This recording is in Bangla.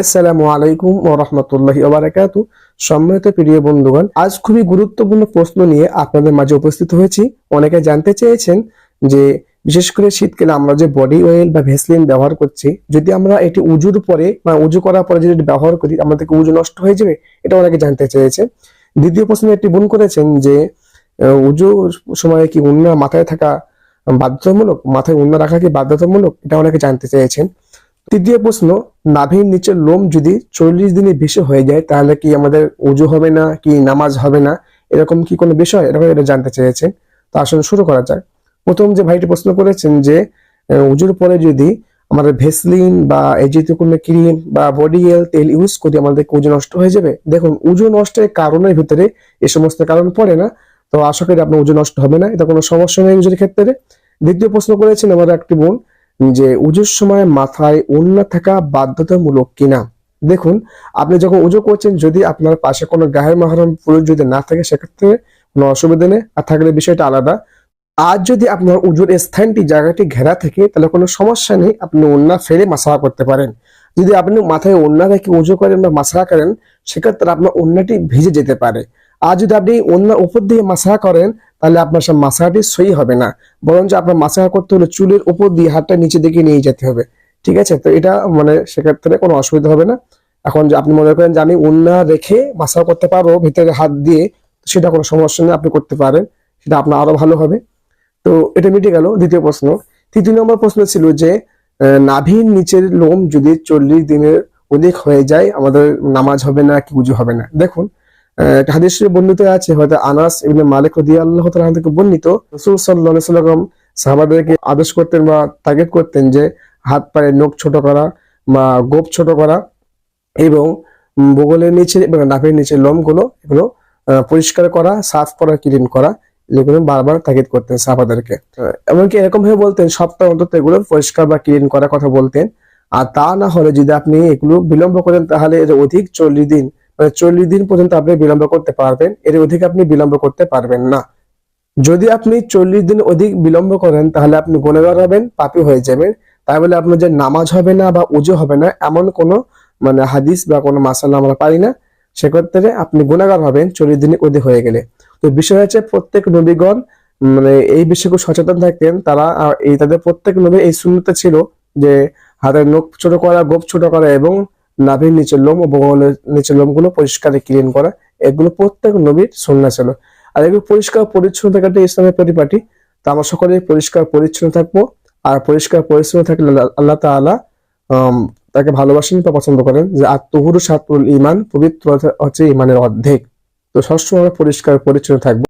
আসসালামু আলাইকুম ও রহমতুল্লাহি ওবারাকাতু সম্মানিত প্রিয় বন্ধুগণ, আজ খুবই গুরুত্বপূর্ণ প্রশ্ন নিয়ে আপনাদের মাঝে উপস্থিত হয়েছি। অনেকে জানতে চেয়েছেন যে, বিশেষ করে শীতকালে আমরা যে বডি অয়েল বা ভেসলিন ব্যবহার করছি, যদি আমরা এটি উজুর পরে বা উজু করার পরে যদি ব্যবহার করি, আমাদের কি উজু নষ্ট হয়ে যাবে? এটা অনেকে জানতে চেয়েছে দ্বিতীয় প্রশ্নে একটি বোন করেছেন যে উজু সময়ে কি উন্না মাথায় থাকা বাধ্যতামূলক, মাথায় উন্না রাখা কি বাধ্যতামূলক? এটা অনেকে জানতে চেয়েছেন। তৃতীয় প্রশ্ন, নাভির নিচের লোম যদি চল্লিশ দিনে বেশি হয়ে যায়, তাহলে কি আমাদের উজু হবে না, কি নামাজ হবে না? এরকম কি কোনো বিষয়? এরকম এটা জানতে চেয়েছেন। তো আসলে শুরু করা যাক। প্রথম যে ভাইটি প্রশ্ন করেছেন যে উজুর পরে যদি আমাদের ভেসলিন বা এই কোনো ক্রিম বা বডি অয়েল তেল ইউজ করি, আমাদের উজু নষ্ট হয়ে যাবে? দেখুন, উজু নষ্টের কারণের ভিতরে এই সমস্ত কারণ পড়ে না। তো আশা করি আপনার উজু নষ্ট হবে না, এটা কোনো সমস্যা নেই উজুর ক্ষেত্রে। দ্বিতীয় প্রশ্ন করেছেন আমার একটি বোন যে উজুর সময় মাথায় ওড়না থাকা বাধ্যতামূলক কিনা? দেখুন, আপনি যখন উজু করছেন, যদি আপনার পাশে কোনো গায়ের মাহরম পুরুষ যদি না থাকে, সেক্ষেত্রে কোনো অসুবিধা নেই। আর থাকলে বিষয়টা আলাদা। আর যদি আপনার উজুর স্থানটি, জায়গাটি ঘেরা থাকে, তাহলে কোনো সমস্যা নেই, আপনি ওড়না ফেলে মাসাহা করতে পারেন। যদি আপনি মাথায় ওড়না রেখে উজু করেন বা মাসাহা করেন, সেক্ষেত্রে আপনার ওড়নাটি ভিজে যেতে পারে। আর যদি আপনি ওড়নার উপর দিয়ে মাসাহা করেন তাহলে আপনার সব মাসাহাটি সই হবে না। বরঞ্চ আপনার মাসাহা করতে হলে চুলের উপর দিয়ে হাতটা নিচে দিকে নিয়ে যেতে হবে। ঠিক আছে? তো এটা মানে সেক্ষেত্রে কোনো অসুবিধা হবে না। এখন যে আপনি মনে করেন যে আমি উন্না রেখে মাসাহা করতে পারব, ভিতরে হাত দিয়ে, সেটা কোনো সমস্যা নেই, আপনি করতে পারেন। সেটা আপনার আরও ভালো হবে। তো এটা মিটে গেল দ্বিতীয় প্রশ্ন। তৃতীয় নম্বর প্রশ্ন ছিল যে নাভির নিচের লোম যদি চল্লিশ দিনের অধিক হয়ে যায়, আমাদের নামাজ হবে না কি উজু হবে না? দেখুন একটা হাদিসে বর্ণিত আছে, হয়তো আনাস ইবনে মালিক রাদিয়াল্লাহু থেকে বর্ণিত। রাসূল সাল্লাম সাহাবাদেরকে আদেশ করতেন বা তাগিদ করতেন যে, হাত পায়ে নখ ছোট করা বা গোপ ছোট করা এবং বগলের নিচে এবং নাভির নিচে লোমগুলো এগুলো পরিষ্কার করা, সাফ করা, ক্লিন করা, এগুলো বারবার তাগিদ করতেন সাহাবাদেরকে। এমনকি এরকম ভাবে বলতেন, সপ্তাহ অন্তত এগুলো পরিষ্কার বা ক্লিন করার কথা বলতেন। আর তা না হলে যদি আপনি এগুলো বিলম্ব করেন, তাহলে অধিক চল্লিশ দিন মানে চল্লিশ দিন পর্যন্ত আপনি বিলম্ব করতে পারবেন, এর অধিক আপনি বিলম্ব করতে পারবেন না। যদি আপনি চল্লিশ দিন অধিক বিলম্ব করেন, তাহলে আপনি গুণেগার হবেন, পাপি হয়ে যাবেন। তাই বলে আপনার যে নামাজ হবে না বা উজু হবে না, এমন কোনো মানে হাদিস বা কোনো মাসালা আমরা পারি না। সেক্ষেত্রে আপনি গুণাগার হবেন চল্লিশ দিনে অধিক হয়ে গেলে। তো বিষয় হচ্ছে প্রত্যেক নবীগণ মানে এই বিষয়ে খুব সচেতন থাকতেন। তারা এই তাদের প্রত্যেক নবী এই শূন্যতা ছিল যে হাতের নখ ছোট করা, গোপ ছোট করা এবং নাভির নিচের লোম ও বগলের নিচের লোমগুলো পরিষ্কার ক্লিন করা। এগুলো প্রত্যেক নবীর সন্না ছিল। আর এগুলো পরিষ্কার পরিচ্ছন্ন থাকাটা ইসলামের পরিপাটি। তা আমরা সকলে পরিষ্কার পরিচ্ছন্ন থাকব। আর পরিষ্কার পরিচ্ছন্ন থাকলে আল্লাহ- আম, তাকে ভালোবাসেন বা পছন্দ করেন। যে আত্মহুরু সাতুল ইমান পবিত্র হচ্ছে ইমানের অর্ধেক। তো সবসময় পরিষ্কার পরিচ্ছন্ন থাকব।